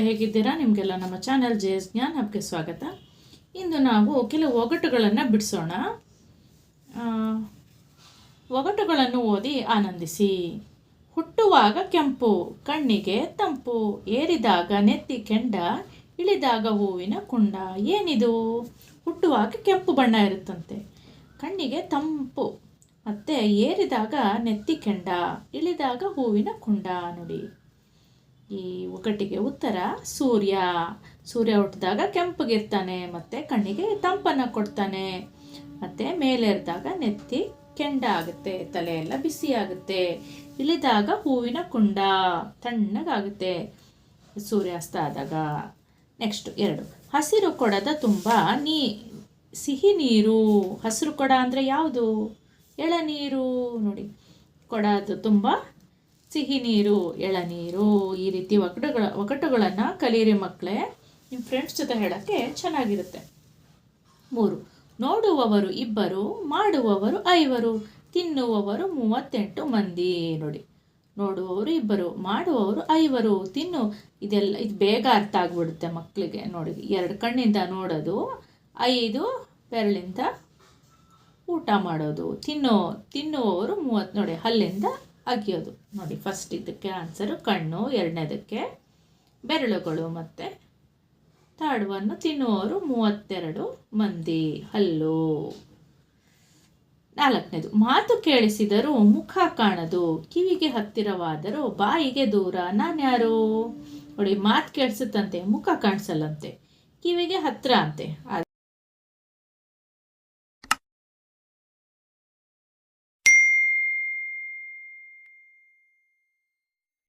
ಹೇಗಿದ್ದೀರಾ? ನಿಮಗೆಲ್ಲ ನಮ್ಮ ಚಾನೆಲ್ ಜೆ ಎಸ್ ಜ್ಞಾನ್ ಹಬ್ಗೆ ಸ್ವಾಗತ. ಇಂದು ನಾವು ಕೆಲವು ಒಗಟುಗಳನ್ನು ಬಿಡಿಸೋಣ. ಒಗಟುಗಳನ್ನು ಓದಿ ಆನಂದಿಸಿ. ಹುಟ್ಟುವಾಗ ಕೆಂಪು, ಕಣ್ಣಿಗೆ ತಂಪು, ಏರಿದಾಗ ನೆತ್ತಿ ಕೆಂಡ, ಇಳಿದಾಗ ಹೂವಿನ ಕುಂಡ. ಏನಿದು? ಹುಟ್ಟುವಾಗ ಕೆಂಪು ಬಣ್ಣ ಇರುತ್ತಂತೆ. ಕಣ್ಣಿಗೆ ತಂಪು, ಮತ್ತು ಏರಿದಾಗ ನೆತ್ತಿ ಕೆಂಡ, ಇಳಿದಾಗ ಹೂವಿನ ಕುಂಡ. ನೋಡಿ. ಈ ಒಗ್ಗಟ್ಟಿಗೆ ಉತ್ತರ, ಸೂರ್ಯ. ಸೂರ್ಯ ಹುಟ್ಟಿದಾಗ ಕೆಂಪಗಿರ್ತಾನೆ ಮತ್ತು ಕಣ್ಣಿಗೆ ತಂಪನ್ನು ಕೊಡ್ತಾನೆ. ಮತ್ತು ಮೇಲೇರಿದಾಗ ನೆತ್ತಿ ಕೆಂಡ ಆಗುತ್ತೆ, ತಲೆಯೆಲ್ಲ ಬಿಸಿ ಆಗುತ್ತೆ. ಇಳಿದಾಗ ಹೂವಿನ ಕುಂಡ ತಣ್ಣಗಾಗುತ್ತೆ. ಸೂರ್ಯಾಸ್ತ ಆದಾಗ ನೆಕ್ಸ್ಟ್ ಎರಡು. ಹಸಿರು ಕೊಡದ ತುಂಬ ನೀ, ಸಿಹಿ ನೀರು. ಹಸಿರು ಕೊಡ ಅಂದರೆ ಯಾವುದು? ಎಳನೀರು. ನೋಡಿ, ಕೊಡದು ತುಂಬ ಸಿಹಿ ನೀರು ಎಳನೀರು ಈ ರೀತಿ ಒಗಟುಗಳ ಒಗಟುಗಳನ್ನು ಕಲಿಯಿರಿ ಮಕ್ಕಳೇ ನಿಮ್ಮ ಫ್ರೆಂಡ್ಸ್ ಜೊತೆ ಹೇಳೋಕ್ಕೆ ಚೆನ್ನಾಗಿರುತ್ತೆ. ಮೂರು, ನೋಡುವವರು ಇಬ್ಬರು, ಮಾಡುವವರು ಐವರು, ತಿನ್ನುವವರು ಮೂವತ್ತೆಂಟು ಮಂದಿ ನೋಡಿ. ನೋಡುವವರು ಇಬ್ಬರು, ಮಾಡುವವರು ಐವರು, ತಿನ್ನು. ಇದೆಲ್ಲ, ಇದು ಬೇಗ ಅರ್ಥ ಆಗ್ಬಿಡುತ್ತೆ ಮಕ್ಕಳಿಗೆ ನೋಡಿ. ಎರಡು ಕಣ್ಣಿಂದ ನೋಡೋದು, ಐದು ಬೆರಳಿಂದ ಊಟ ಮಾಡೋದು, ತಿನ್ನೋ, ತಿನ್ನುವವರು ಮೂವತ್ತು, ನೋಡಿ ಹಲ್ಲಿಂದ ಅಗಿಯೋದು. ನೋಡಿ ಫಸ್ಟ್ ಇದಕ್ಕೆ ಆನ್ಸರು ಕಣ್ಣು, ಎರಡನೇದಕ್ಕೆ ಬೆರಳುಗಳು ಮತ್ತು ತಾಡವನ್ನು ತಿನ್ನುವರು ಮೂವತ್ತೆರಡು ಮಂದಿ. ಹಲ್ಲು. ನಾಲ್ಕನೇದು, ಮಾತು ಕೇಳಿಸಿದರೂ ಮುಖ ಕಾಣದು, ಕಿವಿಗೆ ಹತ್ತಿರವಾದರೂ ಬಾಯಿಗೆ ದೂರ. ನಾನ್ಯಾರು ನೋಡಿ, ಮಾತು ಕೇಳಿಸುತ್ತಂತೆ, ಮುಖ ಕಾಣಿಸಲ್ಲಂತೆ, ಕಿವಿಗೆ ಹತ್ತಿರ ಅಂತೆ.